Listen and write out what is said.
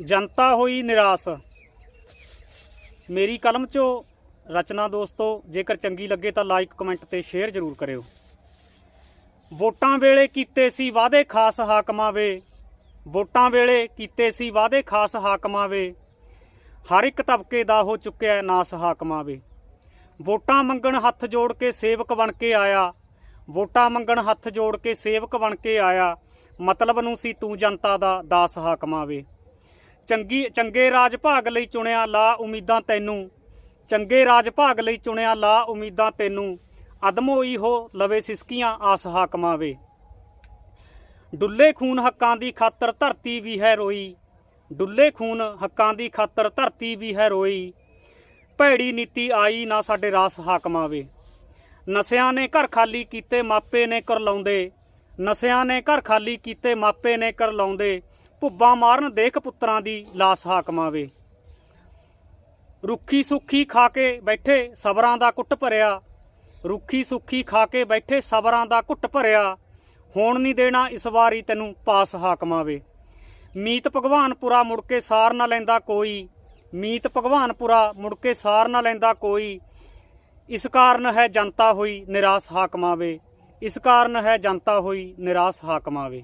ਜਨਤਾ ਹੋਈ ਨਿਰਾਸ਼। ਮੇਰੀ ਕਲਮ ਚੋਂ ਰਚਨਾ ਦੋਸਤੋ, ਜੇਕਰ ਚੰਗੀ ਲੱਗੇ ਤਾਂ ਲਾਈਕ ਕਮੈਂਟ ਤੇ ਸ਼ੇਅਰ ਜ਼ਰੂਰ ਕਰਿਓ। ਵੋਟਾਂ ਵੇਲੇ ਕੀਤੇ ਸੀ ਵਾਅਦੇ ਖਾਸ ਹਾਕਮਾਂ ਵੇ। ਵੋਟਾਂ ਵੇਲੇ ਕੀਤੇ ਸੀ ਵਾਅਦੇ ਖਾਸ ਹਾਕਮਾਂ ਵੇ। ਹਰ ਇੱਕ ਤਬਕੇ ਦਾ ਹੋ ਚੁੱਕਿਆ ਨਾਸ ਹਾਕਮਾਂ ਵੇ। ਵੋਟਾਂ ਮੰਗਣ ਹੱਥ ਜੋੜ ਕੇ ਸੇਵਕ ਬਣ ਕੇ ਆਇਆ। ਵੋਟਾਂ ਮੰਗਣ ਹੱਥ ਜੋੜ ਕੇ ਸੇਵਕ ਬਣ ਕੇ ਆਇਆ। ਮਤਲਬ ਨੂੰ ਸੀ ਤੂੰ ਜਨਤਾ ਦਾ ਦਾਸ ਹਾਕਮਾਂ ਵੇ। ਚੰਗੀ, ਚੰਗੇ ਰਾਜ ਭਾਗ ਲਈ ਚੁਣਿਆ ਲਾ ਉਮੀਦਾਂ ਤੈਨੂੰ। ਚੰਗੇ ਰਾਜ ਭਾਗ ਲਈ ਚੁਣਿਆ ਲਾ ਉਮੀਦਾਂ ਤੈਨੂੰ। ਅਦਮੋਈ ਹੋ, ਲਵੇ ਸਿਸਕੀਆਂ, ਆਸ ਹਾਕਮਾਂ ਵੇ। ਡੁੱਲੇ ਖੂਨ ਹੱਕਾਂ ਦੀ ਖਾਤਰ ਧਰਤੀ ਵੀ ਹੈ ਰੋਈ। ਡੁੱਲੇ ਖੂਨ ਹੱਕਾਂ ਦੀ ਖਾਤਰ ਧਰਤੀ ਵੀ ਹੈ ਰੋਈ। ਭੈੜੀ ਨੀਤੀ ਆਈ ਨਾ ਸਾਡੇ ਰਾਸ ਹਾਕਮਾਂ ਵੇ। ਨਸਿਆਂ ਨੇ ਘਰ ਖਾਲੀ ਕੀਤੇ, ਮਾਪੇ ਨੇ ਕਰਲਾਉਂਦੇ ਨਸਿਆਂ ਨੇ ਘਰ ਖਾਲੀ ਕੀਤੇ, ਮਾਪੇ ਨੇ ਕਰਲਾਉਂਦੇ ਭੁੱਬਾਂ ਮਾਰਨ ਦੇਖ ਪੁੱਤਰਾਂ ਦੀ ਲਾਸ ਹਾਕਮਾਂ ਵੇ ਰੁੱਖੀ ਸੁੱਖੀ ਖਾ ਕੇ ਬੈਠੇ ਸਬਰਾਂ ਦਾ ਕੁੱਟ ਭਰਿਆ। ਰੁੱਖੀ ਸੁੱਖੀ ਖਾ ਕੇ ਬੈਠੇ ਸਬਰਾਂ ਦਾ ਕੁੱਟ ਭਰਿਆ। ਹੋਣ ਨਹੀਂ ਦੇਣਾ ਇਸ ਵਾਰੀ ਤੈਨੂੰ ਪਾਸ ਹਾਕਮਾਂ ਵੇ ਮੀਤ ਭਗਵਾਨਪੁਰਾ ਮੁੜ ਕੇ ਸਾਰ ਨਾ ਲੈਂਦਾ ਕੋਈ। ਮੀਤ ਭਗਵਾਨਪੁਰਾ ਮੁੜ ਕੇ ਸਾਰ ਨਾ ਲੈਂਦਾ ਕੋਈ। ਇਸ ਕਾਰਨ ਹੈ ਜਨਤਾ ਹੋਈ ਨਿਰਾਸ਼ ਹਾਕਮਾਂ ਵੇ ਇਸ ਕਾਰਨ ਹੈ ਜਨਤਾ ਹੋਈ ਨਿਰਾਸ਼ ਹਾਕਮਾਂ ਵੇ